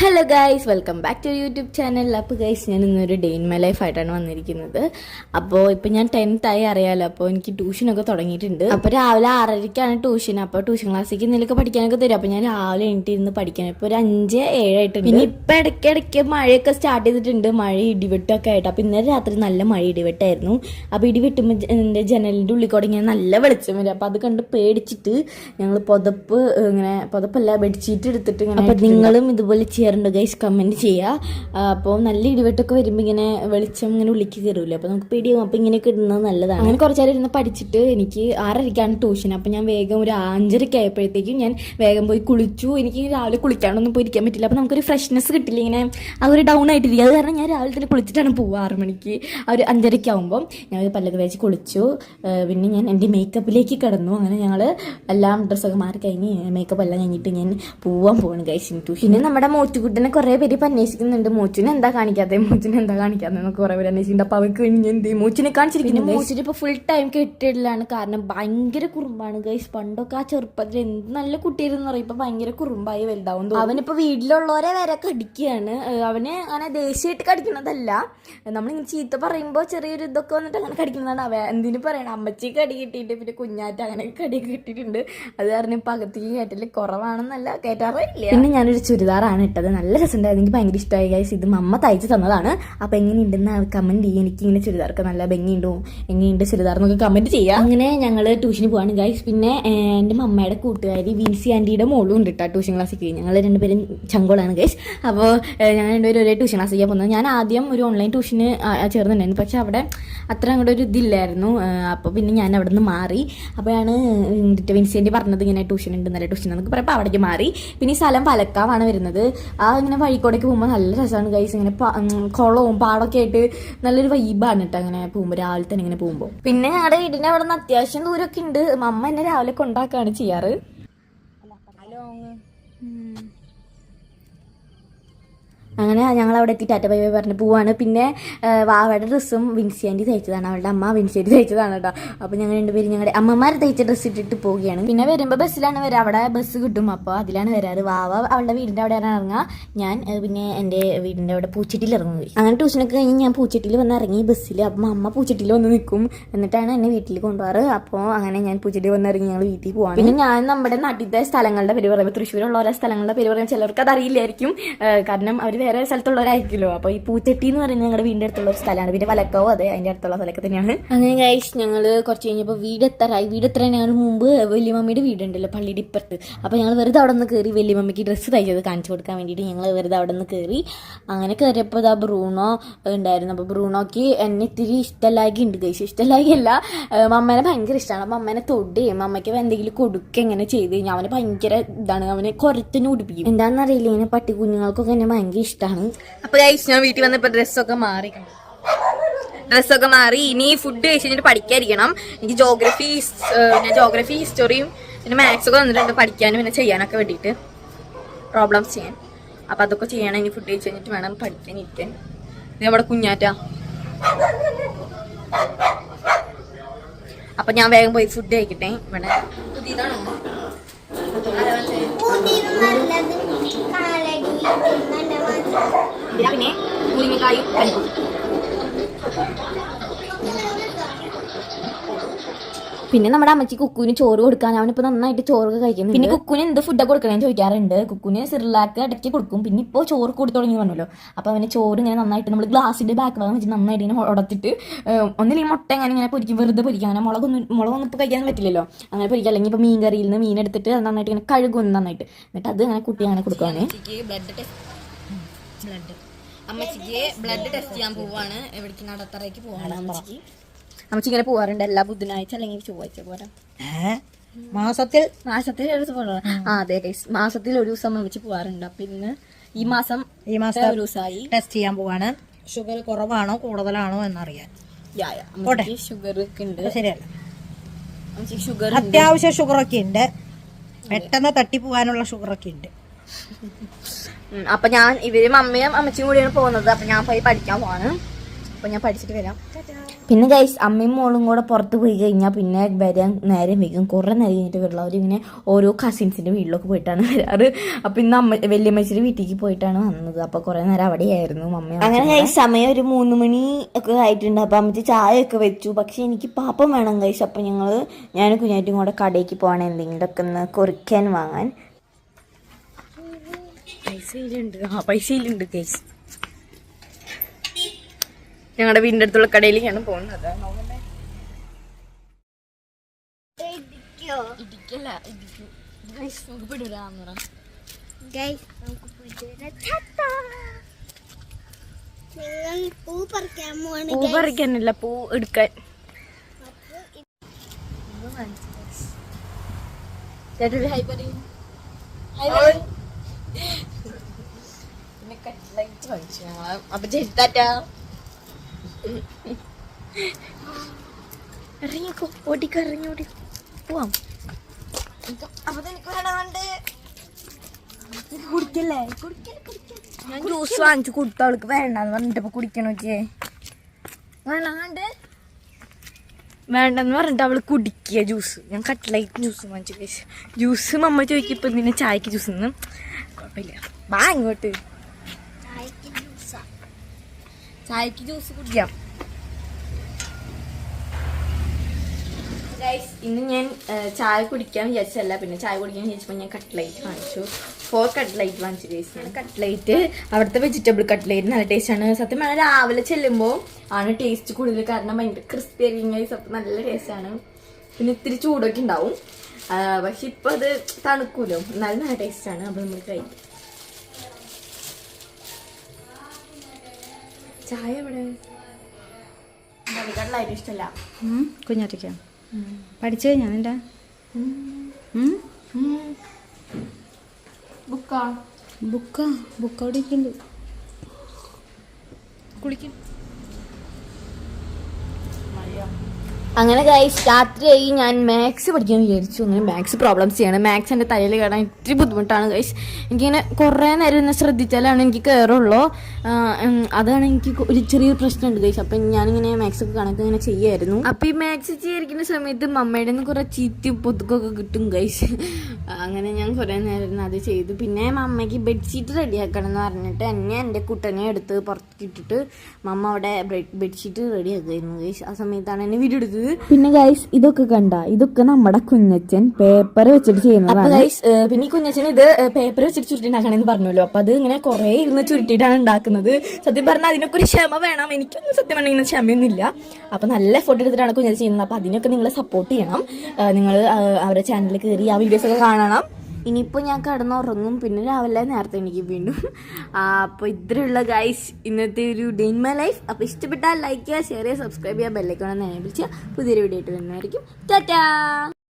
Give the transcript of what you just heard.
Hello guys welcome back to YouTube channel അപ്പോൾ guys ഞാൻ ഇന്നൊരു ഡേ ഇൻ മൈ ലൈഫ് ആയിട്ടാണ് വന്നിരിക്കുന്നത്. അപ്പോൾ ഇപ്പോൾ ഞാൻ ടെൻത്ത് ആയി അറിയാലോ. അപ്പോൾ എനിക്ക് ട്യൂഷനൊക്കെ തുടങ്ങിയിട്ടുണ്ട്. അപ്പോൾ രാവിലെ ആറരയ്ക്കാണ് ട്യൂഷൻ അപ്പോൾ ട്യൂഷൻ ക്ലാസ്സിലേക്ക് എന്തെങ്കിലുമൊക്കെ പഠിക്കാനൊക്കെ തരും. അപ്പോൾ ഞാൻ രാവിലെ എണീറ്റിരുന്ന് പഠിക്കാൻ. ഇപ്പോൾ ഒരു അഞ്ച് ഏഴായിട്ടുണ്ട് പിന്നെ ഇപ്പം ഇടയ്ക്ക് ഇടയ്ക്ക് മഴയൊക്കെ സ്റ്റാർട്ട് ചെയ്തിട്ടുണ്ട്. മഴ ഇടിവെട്ടൊക്കെ ആയിട്ട്. അപ്പോൾ ഇന്നലെ രാത്രി നല്ല മഴ ഇടിവെട്ടായിരുന്നു. അപ്പോൾ ഇടിവെട്ടുമ്പോൾ എന്റെ ജനലിന്റെ ഉള്ളിൽ കൂടെ ഇങ്ങനെ നല്ല വെളിച്ചം വരും. അപ്പോൾ അത് കണ്ട് പേടിച്ചിട്ട് ഞങ്ങൾ പുതപ്പ് ഇങ്ങനെ പുതപ്പല്ല ബെഡ്ഷീറ്റ് എടുത്തിട്ട് ഇങ്ങനെ അപ്പോൾ നിങ്ങളും ഇതുപോലെ ചെയ്യാറുണ്ട്. ഗൈസ് കമന്റ് ചെയ്യുക അപ്പോൾ നല്ല ഇടിവെട്ടൊക്കെ വരുമ്പോൾ ഇങ്ങനെ വെളിച്ചം ഇങ്ങനെ ഉള്ളിക്ക് കയറൂല അപ്പോൾ നമുക്ക് പേടിയാകും അപ്പോൾ ഇങ്ങനെയൊക്കെ ഇടുന്നത് നല്ലതാണ്. അങ്ങനെ കുറച്ച് നേരം ഇരുന്ന് പഠിച്ചിട്ട് എനിക്ക് ആറരയ്ക്കാണ് ട്യൂഷൻ അപ്പോൾ ഞാൻ വേഗം ഒരു അഞ്ചരയ്ക്ക് ആയപ്പോഴത്തേക്കും ഞാൻ വേഗം പോയി കുളിച്ചു. എനിക്ക് രാവിലെ കുളിക്കാനൊന്നും പോയി ഇരിക്കാൻ പറ്റില്ല. അപ്പോൾ നമുക്കൊരു ഫ്രഷ്നെസ് കിട്ടില്ല. ഇങ്ങനെ ആ ഒരു ഡൗൺ ആയിട്ടിരിക്കും അത് കാരണം ഞാൻ രാവിലെ തന്നെ കുളിച്ചിട്ടാണ് പോവുക ആറ് മണിക്ക്. ആ ഒരു അഞ്ചരയ്ക്ക് ആകുമ്പോൾ ഞാൻ ഒരു പല്ലൊക്കെ വെച്ച് കുളിച്ചു. പിന്നെ ഞാൻ എന്റെ മേക്കപ്പിലേക്ക് കിടന്നു. അങ്ങനെ ഞങ്ങൾ എല്ലാം ഡ്രസ്സൊക്കെ മാറി കഴിഞ്ഞ് മേക്കപ്പ് എല്ലാം കഴിഞ്ഞിട്ട് ഞാൻ പോവാൻ ഗൈസിൻ ട്യൂഷൻ പിന്നെ നമ്മുടെ മോറ്റുകുട്ടനെ കുറേ പേര് ഇപ്പം അന്വേഷിക്കുന്നുണ്ട്. മോച്ചിനെ എന്താ കാണിക്കാതെ മോച്ചിനെ എന്താ കാണിക്കാതെ എന്നൊക്കെ കുറേ പേര് അന്വേഷിക്കുന്നുണ്ട്. അപ്പോൾ അവർക്ക് വേണ്ടി എന്ത്? മോച്ചിനെ കാണിച്ചിരിക്കുന്നു മോച്ചിന് ഇപ്പോൾ ഫുൾ ടൈം കെട്ടിടലാണ്. കാരണം ഭയങ്കര കുറുമ്പാണ് ഗൈസ് പണ്ടൊക്കെ ആ ചെറുപ്പത്തിൽ എന്ത് നല്ല കുട്ടിയായിരുന്നു പറയും ഇപ്പൊ ഭയങ്കര കുറുമ്പായി വലുതാവും തോന്നും. അവനിപ്പോ വീട്ടിലുള്ളവരെ വരെ കടിക്കുകയാണ് അവന് അങ്ങനെ ദേഷ്യമായിട്ട് കടിക്കുന്നതല്ല. നമ്മളിങ്ങനെ ചീത്ത പറയുമ്പോൾ ചെറിയൊരു ഇതൊക്കെ വന്നിട്ട് അങ്ങനെ കടിക്കുന്നതാണ്. അവ എന്തിനു പറയണം? അമ്മച്ചി കടി കിട്ടിയിട്ട് പിന്നെ കുഞ്ഞാറ്റ അങ്ങനെ കടി കിട്ടിയിട്ടുണ്ട്. അത് കാരണം ഇപ്പൊ അകത്തേക്ക് കേട്ടില്ല കുറവാണെന്നല്ല കേട്ടാറില്ല പിന്നെ ഞാനൊരു ചുരിദാറാണ് ഇട്ടത്. നല്ല രസമുണ്ടായിരുന്നു എനിക്ക് ഭയങ്കര ഇഷ്ടമായി ഗൈസ് ഇത് മമ്മ തയ്ച്ച് തന്നതാണ്. അപ്പൊ എങ്ങനെയുണ്ടെന്ന് കമന്റ് ചെയ്യും. എനിക്ക് ഇങ്ങനെ ചുരിദാർക്ക് നല്ല ഭംഗിയുണ്ടോ? എങ്ങനെയുണ്ട് ചുരിദാർ എന്നൊക്കെ കമന്റ് ചെയ്യാം. അങ്ങനെ ഞങ്ങൾ ട്യൂഷന് പോവാണ് ഗൈസ് പിന്നെ എന്റെ മമ്മയുടെ കൂട്ടുകാരി വിൻസി ആന്റിയുടെ മോളും ഉണ്ട് കേട്ടോ ട്യൂഷൻ ക്ലാസ്സിൽ ഞങ്ങൾ രണ്ടുപേരും ചങ്കോളാണ് ഗൈസ് അപ്പോൾ ഞങ്ങൾ രണ്ടുപേരും ഒരേ ട്യൂഷൻ ക്ലാസ്സിലേക്ക് പോകുന്നത്. ഞാൻ ആദ്യം ഒരു ഓൺലൈൻ ട്യൂഷന് ചേർന്നിട്ടുണ്ടായിരുന്നു. പക്ഷെ അവിടെ അത്ര അങ്ങോട്ട് ഒരു ഇതില്ലായിരുന്നു. അപ്പോൾ പിന്നെ ഞാൻ അവിടെ നിന്ന് മാറി. അപ്പോഴാണ് വിൻസി പറഞ്ഞത് ഇങ്ങനെ ട്യൂഷൻ ഉണ്ട് നല്ല ട്യൂഷൻ എന്നൊക്കെ പറയുമ്പോൾ അവിടേക്ക് മാറി. പിന്നെ ഈ സ്ഥലം പലക്കാവാണ് വരുന്നത്. ആ ഇങ്ങനെ വഴിക്കോടേക്ക് പോകുമ്പോൾ നല്ല രസമാണ് ഗൈസ് ഇങ്ങനെ കുളവും പാടൊക്കെ ആയിട്ട് നല്ലൊരു വൈബാണ് കേട്ടോ അങ്ങനെ പോകുമ്പോൾ രാവിലെ തന്നെ ഇങ്ങനെ പോകുമ്പോൾ പിന്നെ ഞങ്ങളുടെ വീടിന്റെ അവിടെ നിന്ന് അത്യാവശ്യം ദൂരമൊക്കെ ഉണ്ട് അമ്മ എന്നെ രാവിലെ കൊണ്ടാക്കുകയാണ് ചെയ്യാറ്. അങ്ങനെ ഞങ്ങൾ അവിടെ എത്തി ടാറ്റ ബൈ ബൈ പറഞ്ഞ് പോവാണ്. പിന്നെ വാവയുടെ ഡ്രസ്സും വിൻസിയാന്റി തയ്ച്ചതാണ്. അവളുടെ അമ്മ വിൻസിയാന്റി തയ്ച്ചതാണ് കേട്ടോ. അപ്പോൾ ഞങ്ങൾ രണ്ടുപേരും ഞങ്ങളുടെ അമ്മമാർ തയ്ച്ച ഡ്രസ്സ് ഇട്ടിട്ട് പോവുകയാണ്. പിന്നെ വരുമ്പോൾ ബസ്സിലാണ് വരിക അവിടെ ബസ് കിട്ടും. അപ്പോൾ അതിലാണ് വരാറ്. വാവ അവളുടെ വീടിന്റെ അവിടെയാണ് ഇറങ്ങുക ഞാൻ പിന്നെ എന്റെ വീടിന്റെ അവിടെ പൂച്ചട്ടിയിൽ ഇറങ്ങും. അങ്ങനെ ട്യൂഷനൊക്കെ കഴിഞ്ഞ് ഞാൻ പൂച്ചട്ടിയിൽ വന്ന് ഇറങ്ങി ബസ്സിൽ അപ്പം അമ്മ പൂച്ചട്ടിയിൽ വന്ന് നിൽക്കും എന്നിട്ടാണ് എന്നെ വീട്ടിൽ കൊണ്ടുപോകാറ് അപ്പോൾ അങ്ങനെ ഞാൻ പൂച്ചട്ടിയിൽ വന്ന് ഇറങ്ങി ഞങ്ങൾ വീട്ടിൽ പോവാണ്. പിന്നെ ഞാൻ നമ്മുടെ നാട്ടിലത്തെ സ്ഥലങ്ങളുടെ പേര് പറയുമ്പോൾ തൃശ്ശൂരുള്ള ഓരോ സ്ഥലങ്ങളുടെ പേര് പറയുമ്പോൾ ചിലർക്ക് അത് അറിയില്ലായിരിക്കും കാരണം അവർ വേറെ സ്ഥലത്തുള്ളവരായിരിക്കുമല്ലോ. അപ്പോൾ ഈ പൂച്ചട്ടി എന്ന് പറയുന്നത് ഞങ്ങളുടെ വീടിന്റെ അടുത്തുള്ള ഒരു സ്ഥലമാണ്. പിന്നെ വലക്കാവോ അതെ അതിന്റെ അടുത്തുള്ള സ്ഥലമൊക്കെ തന്നെയാണ്. അങ്ങനെ കഴിച്ച് ഞങ്ങൾ കുറച്ച് കഴിഞ്ഞപ്പോൾ വീട് എത്താറായി വീട് എത്ര ഞങ്ങൾ മുമ്പ് വലിയമ്മയുടെ വീടുണ്ടല്ലോ പള്ളിയുടെ ഇപ്പുറത്ത്. അപ്പോൾ ഞങ്ങൾ വെറുതെ അവിടെ നിന്ന് കയറി വലിയമ്മയ്ക്ക് ഡ്രസ്സ് തയ്ച്ചത് കാണിച്ചു കൊടുക്കാൻ വേണ്ടിയിട്ട് ഞങ്ങൾ വെറുതെ അവിടെ നിന്ന് കയറി. അങ്ങനെ കയറിയപ്പോൾ ഇതാ ബ്രൂണോ ഉണ്ടായിരുന്നു. അപ്പോൾ ബ്രൂണോക്ക് എന്നെ ഇത്തിരി ഇഷ്ടലാകി ഉണ്ട് കഴിച്ചു ഇഷ്ടലാകി അല്ല മമ്മേനെ ഭയങ്കര ഇഷ്ടമാണ്. അപ്പൊ അമ്മേനെ തൊടുകയും അമ്മയ്ക്ക് എന്തെങ്കിലും കൊടുക്കുക എങ്ങനെ ചെയ്ത് കഴിഞ്ഞാൽ അവന് ഭയങ്കര ഇതാണ്. അവനെ കുറത്തിന് ഉടുപ്പിക്കും. എന്താണെന്നറിയില്ല ഇങ്ങനെ പട്ടി കുഞ്ഞുങ്ങൾക്കൊക്കെ എന്നെ ഭയങ്കര ഇഷ്ടമാണ്. അപ്പോൾ ഗൈസ് ഞാൻ വീട്ടിൽ വന്നപ്പോൾ ഡ്രസ്സൊക്കെ മാറി. ഡ്രസ്സൊക്കെ മാറി. ഇനി ഫുഡ് കഴിച്ച് കഴിഞ്ഞിട്ട് പഠിക്കാതിരിക്കണം. എനിക്ക് ജോഗ്രഫി പിന്നെ ജോഗ്രഫി ഹിസ്റ്ററിയും പിന്നെ മാത്സ് ഒക്കെ വന്നിട്ടുണ്ട്. പഠിക്കാനും പിന്നെ ചെയ്യാനൊക്കെ വേണ്ടിയിട്ട് പ്രോബ്ലംസ് ചെയ്യാൻ. അപ്പം അതൊക്കെ ചെയ്യണം. ഇനി ഫുഡ് കഴിച്ച് കഴിഞ്ഞിട്ട് വേണം പഠിക്കാൻ ഇരിക്കാൻ. ഇത് നമ്മുടെ കുഞ്ഞാറ്റ. അപ്പം ഞാൻ വേഗം പോയി ഫുഡ് കഴിക്കട്ടെ. ഇവിടെ പുതിയതാണോ? Hindi na kini. Eh. Huli ni kayo. Ano? പിന്നെ നമ്മുടെ അമ്മച്ചി കുക്കുവിന് ചോറ് കൊടുക്കാൻ അവനിപ്പോ നന്നായിട്ട് ചോറ് കഴിക്കുന്നു പിന്നെ കുക്കുവിന് എന്ത് ഫുഡൊക്കെ കൊടുക്കണേന്ന് ചോദിക്കാറുണ്ട്. കുക്കുവിന് സിറിലാക്ക് ഇടയ്ക്ക് കൊടുക്കും. പിന്നെ ഇപ്പോൾ ചോറ് കൂടി തുടങ്ങി വന്നല്ലോ അപ്പോൾ അവന് ചോറ് ഇങ്ങനെ നന്നായിട്ട് നമ്മൾ ഗ്ലാസിന്റെ ബാക്ക് ഭാഗം വെച്ച് നന്നായിട്ട് ഇങ്ങനെ ഉടത്തിട്ട് ഒന്നില്ലെങ്കിൽ മുട്ട ഇങ്ങനെ ഇങ്ങനെ പൊരിക്കും വെറുതെ പൊരിക്കും. അങ്ങനെ മുളകൊന്നും മുളകൊന്നും ഇപ്പോൾ കഴിക്കാൻ പറ്റില്ലല്ലോ. അങ്ങനെ പൊരിക്കുക അല്ലെങ്കിൽ ഇപ്പോൾ മീൻ കറിയിൽ നിന്ന് മീൻ എടുത്തിട്ട് അത് നന്നായിട്ട് ഇങ്ങനെ കഴുകും നന്നായിട്ട്. എന്നിട്ട് അത് അങ്ങനെ കുട്ടി അങ്ങനെ കൊടുക്കുവാണ്. ബ്ലഡ് ടെസ്റ്റ് ബ്ലഡ് അമ്മച്ചിക്ക് ബ്ലഡ് ടെസ്റ്റ് ചെയ്യാൻ പോവാണ്. എവിടേക്ക് നടത്തറയ്ക്ക് പോവാണ് അമ്മച്ചിക്ക്. അമ്മച്ചി ഇങ്ങനെ പോവാറുണ്ട് എല്ലാ ബുധനാഴ്ച അല്ലെങ്കിൽ ചൊവ്വാഴ്ച പോരാ മാസത്തിൽ? മാസത്തിൽ ഒരു ദിവസം. ആ അതെ. മാസത്തിൽ ഒരു ദിവസം നമുക്ക് പോവാറുണ്ട്. പിന്നെ ഇന്ന് ഈ മാസം ഈ മാസം ഒരു ദിവസമായി ടെസ്റ്റ് ചെയ്യാൻ പോവാണ്. ഷുഗർ കുറവാണോ കൂടുതലാണോ എന്നറിയാൻ. ഷുഗർ ഒക്കെ ഉണ്ട്. ശരിയല്ല. ഷുഗർ അത്യാവശ്യം ഷുഗറൊക്കെ ഉണ്ട്. പെട്ടെന്ന് തട്ടിപ്പോവാനുള്ള ഷുഗറൊക്കെ ഉണ്ട്. അപ്പൊ ഞാൻ ഇവരും അമ്മയും അമ്മച്ചിയും കൂടിയാണ് പോകുന്നത്. അപ്പൊ ഞാൻ പോയി പഠിക്കാൻ പോവാണ്. അപ്പൊ ഞാൻ പഠിച്ചിട്ട് വരാം. പിന്നെ ഗൈസ് അമ്മയും മോളും കൂടെ പുറത്ത് പോയി കഴിഞ്ഞാൽ പിന്നെ വരാൻ നേരം വൈകും. കുറേ നേരം കഴിഞ്ഞിട്ട് വരുള്ളൂ അവരിങ്ങനെ ഓരോ കസിൻസിന്റെ വീട്ടിലൊക്കെ പോയിട്ടാണ് വരാറ്. അപ്പോൾ ഇന്ന് അമ്മ വല്യമ്മച്ചിയുടെ വീട്ടിലേക്ക് പോയിട്ടാണ് വന്നത്. അപ്പോൾ കുറേ നേരം അവിടെയായിരുന്നു അമ്മ അങ്ങനെ ഗൈസ് സമയം ഒരു മൂന്ന് മണി ഒക്കെ ആയിട്ടുണ്ട്. അപ്പോൾ അമ്മച്ചി ചായയൊക്കെ ഒക്കെ വെച്ചു. പക്ഷേ എനിക്ക് പാപ്പം വേണം ഗൈസ് അപ്പോൾ ഞങ്ങൾ ഞാൻ കുഞ്ഞാറ്റും കൂടെ കടയ്ക്ക് പോകണം എന്തെങ്കിലുമൊക്കെ ഒന്ന് കുറിക്കാൻ വാങ്ങാൻ. പൈസയിലുണ്ട്. ആ പൈസയിലുണ്ട് ഗൈസ് ഞങ്ങളുടെ വീടിന്റെ അടുത്തുള്ള കടയിലേക്കാണ് പോകുന്നത്. ഇടിക്കല്ല ഇടിക്കും. നമുക്ക് പിടിവിടാന്ന്. പൂ പറിക്കാൻ പോവാണ് പൂ പറിക്കാനല്ല പൂ എടുക്കാൻ. പിന്നെ കട്ട്ലൈറ്റ് വാങ്ങിച്ചു. അപ്പൊ ടാറ്റാ ഇറങ്ങിക്കോ ഓടിക്കോ ഇറങ്ങി ഓടി പോവാം. അപ്പൊ എനിക്ക് വേണാണ്ട് കുടിക്കല്ലേ? ഞാൻ ജ്യൂസ് വാങ്ങിച്ചു കൊടുത്ത അവൾക്ക് വേണ്ടെന്ന് പറഞ്ഞിട്ട് ഇപ്പൊ കുടിക്കണോക്കേ വേണാണ്ട് വേണ്ടെന്ന് പറഞ്ഞിട്ട് അവൾ കുടിക്കുക ജ്യൂസ്. ഞാൻ കട്ട്ലൈറ്റ് ജ്യൂസ് വാങ്ങിച്ചു ജ്യൂസ് മമ്മ ചോദിക്കും നിന്നെ ചായക്ക് ജ്യൂസ് ഒന്നും കുഴപ്പമില്ല. വാ ഇങ്ങോട്ട്. ചായക്ക് ജ്യൂസ് കുടിക്കാം. ഗൈസ് ഇന്ന് ഞാൻ ചായ കുടിക്കാൻ വിചാരിച്ചല്ല പിന്നെ ചായ കുടിക്കാൻ വിചാരിച്ചപ്പോൾ ഞാൻ കട്ട്ലൈറ്റ് വാങ്ങിച്ചു. ഫോർ കട്ട്ലൈറ്റ് വാങ്ങിച്ചു ഗൈസ് ഞാൻ കട്ട്ലൈറ്റ് അവിടുത്തെ വെജിറ്റബിൾ കട്ട്ലൈറ്റ് നല്ല ടേസ്റ്റാണ് സത്യം പറഞ്ഞാൽ രാവിലെ ചെല്ലുമ്പോൾ ആണ് ടേസ്റ്റ് കൂടുതൽ. കാരണം ഭയങ്കര ക്രിസ്പി ആയിരിക്കും ഗൈസ് അപ്പം നല്ല ടേസ്റ്റാണ് പിന്നെ ഇത്തിരി ചൂടൊക്കെ ഉണ്ടാവും. പക്ഷെ ഇപ്പം അത് തണുക്കൂലോ. നല്ല നല്ല ടേസ്റ്റാണ് അപ്പം നമ്മൾ കഴിക്കും. ചായ കട്ട്ലൈറ്റ് ഇഷ്ടമല്ല കുഞ്ഞാറ്റയ്ക്കാ. പഠിച്ചു കഴിഞ്ഞാ നിന്റെ ബുക്കാ. ബുക്കാ? ബുക്ക് അവിടെ ഇരിക്കുന്നുണ്ട് കുളിക്കും. അങ്ങനെ ഗൈസ് രാത്രിയായി ഞാൻ മാത്സ് പഠിക്കാൻ വിചാരിച്ചു. അങ്ങനെ മാത്സ് പ്രോബ്ലംസ് ചെയ്യണം. മാത്സ് എന്റെ തലയിൽ കയറാൻ ഇത്തിരി ബുദ്ധിമുട്ടാണ് ഗൈസ് എനിക്കിങ്ങനെ കുറേ നേരം ഇന്ന് ശ്രദ്ധിച്ചാലാണ് എനിക്ക് കയറുള്ളൂ അതാണ് എനിക്ക് ഒരു ചെറിയൊരു പ്രശ്നമുണ്ട് ഗൈസ് അപ്പം ഞാനിങ്ങനെ മാത്സ് ഒക്കെ കണക്ക് ഇങ്ങനെ ചെയ്യായിരുന്നു. അപ്പോൾ ഈ മാത്സ് ചെയ്യാതിരിക്കുന്ന സമയത്ത് മമ്മയുടെ നിന്ന് കുറേ ചീത്തി പൊതുക്കൊക്കെ കിട്ടും ഗൈസ് അങ്ങനെ ഞാൻ കുറേ നേരം അത് ചെയ്തു. പിന്നെ മമ്മയ്ക്ക് ബെഡ്ഷീറ്റ് റെഡിയാക്കണം എന്ന് പറഞ്ഞിട്ട് എന്നെ എന്റെ കുട്ടനെ എടുത്ത് പുറത്തേക്ക് ഇട്ടിട്ട് മമ്മ അവിടെ ബെഡ്ഷീറ്റ് റെഡിയാക്കുമായിരുന്നു ഗൈസ് ആ സമയത്താണ് എന്നെ വീഡിയോ പിന്നെ ഗൈസ് ഇതൊക്കെ കണ്ട? ഇതൊക്കെ നമ്മുടെ കുഞ്ഞച്ചൻ പേപ്പർ വെച്ചിട്ട് ചെയ്യുന്നതാണ്. ഗൈസ് പിന്നെ ഈ കുഞ്ഞച്ചൻ ഇത് പേപ്പർ വെച്ചിട്ട് ചുരുട്ടിണ്ടാക്കണെന്ന് പറഞ്ഞല്ലോ. അപ്പൊ അത് ഇങ്ങനെ കുറെ ഇരുന്ന് ചുരുട്ടിയിട്ടാണ് ഉണ്ടാക്കുന്നത്. സത്യം പറഞ്ഞാൽ അതിനൊക്കെ ഒരു ക്ഷമ വേണം. എനിക്കൊന്നും സത്യം പറഞ്ഞാൽ ഇങ്ങനെ ക്ഷമയൊന്നുമില്ല. അപ്പൊ നല്ല ഫോട്ടോ എടുത്തിട്ടാണ് കുഞ്ഞച്ചൻ ചെയ്യുന്നത്. അപ്പൊ അതിനൊക്കെ നിങ്ങൾ സപ്പോർട്ട് ചെയ്യണം. നിങ്ങൾ അവരുടെ ചാനലിൽ കയറി ആ വീഡിയോസ് ഒക്കെ കാണണം. ഇനിയിപ്പോൾ ഞാൻ കിടന്നുറങ്ങും. പിന്നെ രാവിലെ നേരത്തെ എനിക്ക് വീണ്ടും. അപ്പോൾ ഇത്രയുള്ള ഗൈസ് ഇന്നത്തെ ഒരു ഡേ ഇൻ മൈ ലൈഫ് അപ്പോൾ ഇഷ്ടപ്പെട്ടാൽ ലൈക്ക് ചെയ്യുക ഷെയർ ചെയ്യുക സബ്സ്ക്രൈബ് ചെയ്യുക ബെല്ലൈക്കോണെന്ന് എനേബിൾ ചെയ്യുക. പുതിയൊരു വീഡിയോ ആയിട്ട് വരുന്നതായിരിക്കും. ടാറ്റാ